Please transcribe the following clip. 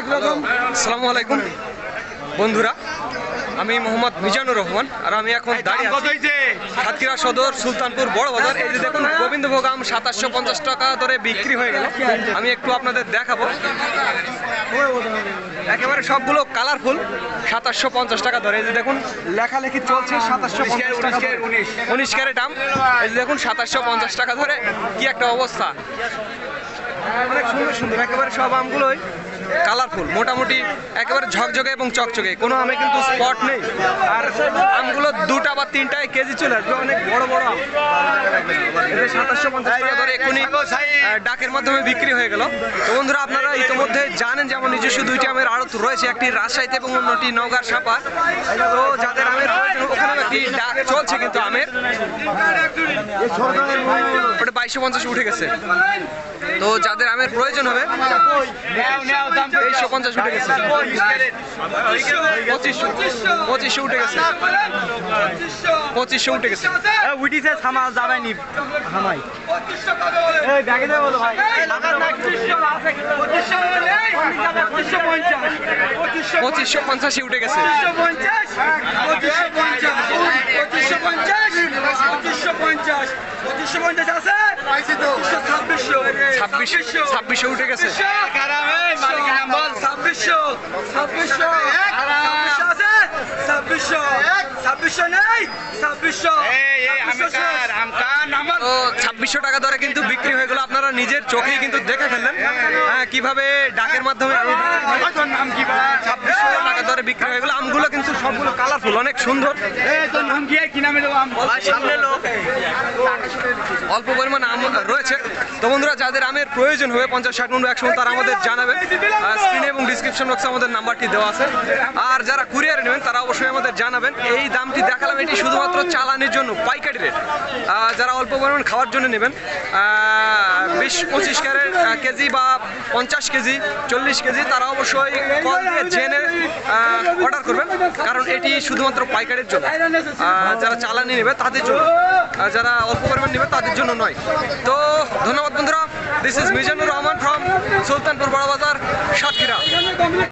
একরকম। আসসালামু আলাইকুম। বন্ধুরা আমি মোহাম্মদ মিজানুর রহমান আর আমি এখন দাঁড়িয়ে আছি সাতক্ষীরা সদর সুলতানপুর বড় বাজার। এই যে দেখুন গোবিন্দভোগ আম সাতাশশো পঞ্চাশ টাকা ধরে বিক্রি হয়ে গেল। আমি একটু আপনাদের দেখাবো। একেবারে সবগুলো কালারফুল সাতাশশো পঞ্চাশ টাকা ধরে। এই যে দেখুন লেখালেখি চলছে সাতাশশো পঞ্চাশ টাকা উনিশ ক্যারেট আম। এই যে দেখুন সাতাশশো পঞ্চাশ টাকা ধরে। কি একটা অবস্থা। অনেক সুন্দর সুন্দর। একেবারে সব আমগুলোই কালারফুল মোটামুটি একেবারে ঝকঝকে এবং চকচকে। কোনো আমে কিন্তু স্পট নেই। আর আমগুলো দুটা বা তিনটায় কেজি চলে আসবে অনেক বড় বড় আম। সাতাশশো পঞ্চাশ টাকা ধরে এখনই ডাকের মাধ্যমে বিক্রি হয়ে গেল। তো বন্ধুরা আপনারা ইতিমধ্যে জানেন যেমন নিজস্ব দুইটি আমের আড়ত রয়েছে একটি রাজশাহীতে এবং অন্যটি নওগাঁর সাপা। তো যাদের আমের একটি ডাক চলছে কিন্তু আমের। ওটা বাইশশো পঞ্চাশ উঠে গেছে। তো যাদের আমের প্রয়োজন হবে তেইশশো পঞ্চাশ উঠে গেছে। পঁচিশশো পঁচিশশো উঠে গেছে। পঁচিশশো উঠে গেছে। উঠিছে থামা যাবে নি। থামাই। এই ব্যাগে দেবো তো ভাই। পঁচিশশো পঞ্চাশি। উঠে গেছে। ছাব্বিশ ছাব্বিশশো উঠে গেছে। ছাব্বিশশো নেই ছাব্বিশশো তো ছাব্বিশশো টাকা দরে কিন্তু বিক্রি হয়ে গেল আপনারা নিজের চোখেই কিন্তু দেখে ফেললেন হ্যাঁ কীভাবে ডাকের মাধ্যমে ছাব্বিশশো টাকা দরে বিক্রি হয়ে গেল আমগুলো কিন্তু সবগুলো কালারফুল অনেক সুন্দর নাম কি কি নামে দেবো সামনে লোক অল্প পরিমাণ আম রয়েছে তো বন্ধুরা যাদের আমের প্রয়োজন হবে পঞ্চাশ ষাট মন একশো তারা আমাদের জানাবেন স্ক্রিনে এবং ডিসক্রিপশন বক্সে আমাদের নাম্বারটি দেওয়া আছে আর যারা কুরিয়ারে নেবেন তারা অবশ্যই আমাদের জানাবেন, এই দামটি দেখালাম, এটি শুধুমাত্র চালানির জন্য, পাইকারি রেট। যারা অল্প পরিমাণ খাওয়ার জন্য নেবেন বিশ পঁচিশ ক্যারেট কেজি বা পঞ্চাশ কেজি, চল্লিশ কেজি, তারা অবশ্যই কল দিয়ে জেনে অর্ডার করবেন, কারণ এটি শুধুমাত্র পাইকারির জন্য। যারা চালানি নেবে, তাদের জন্য। যারা অল্প পরিমাণ নেবে, তাদের জন্য নয়। তো, ধন্যবাদ বন্ধুরা। This is Mizanur Rahman from Sultanpur Barobazar, Satkhira.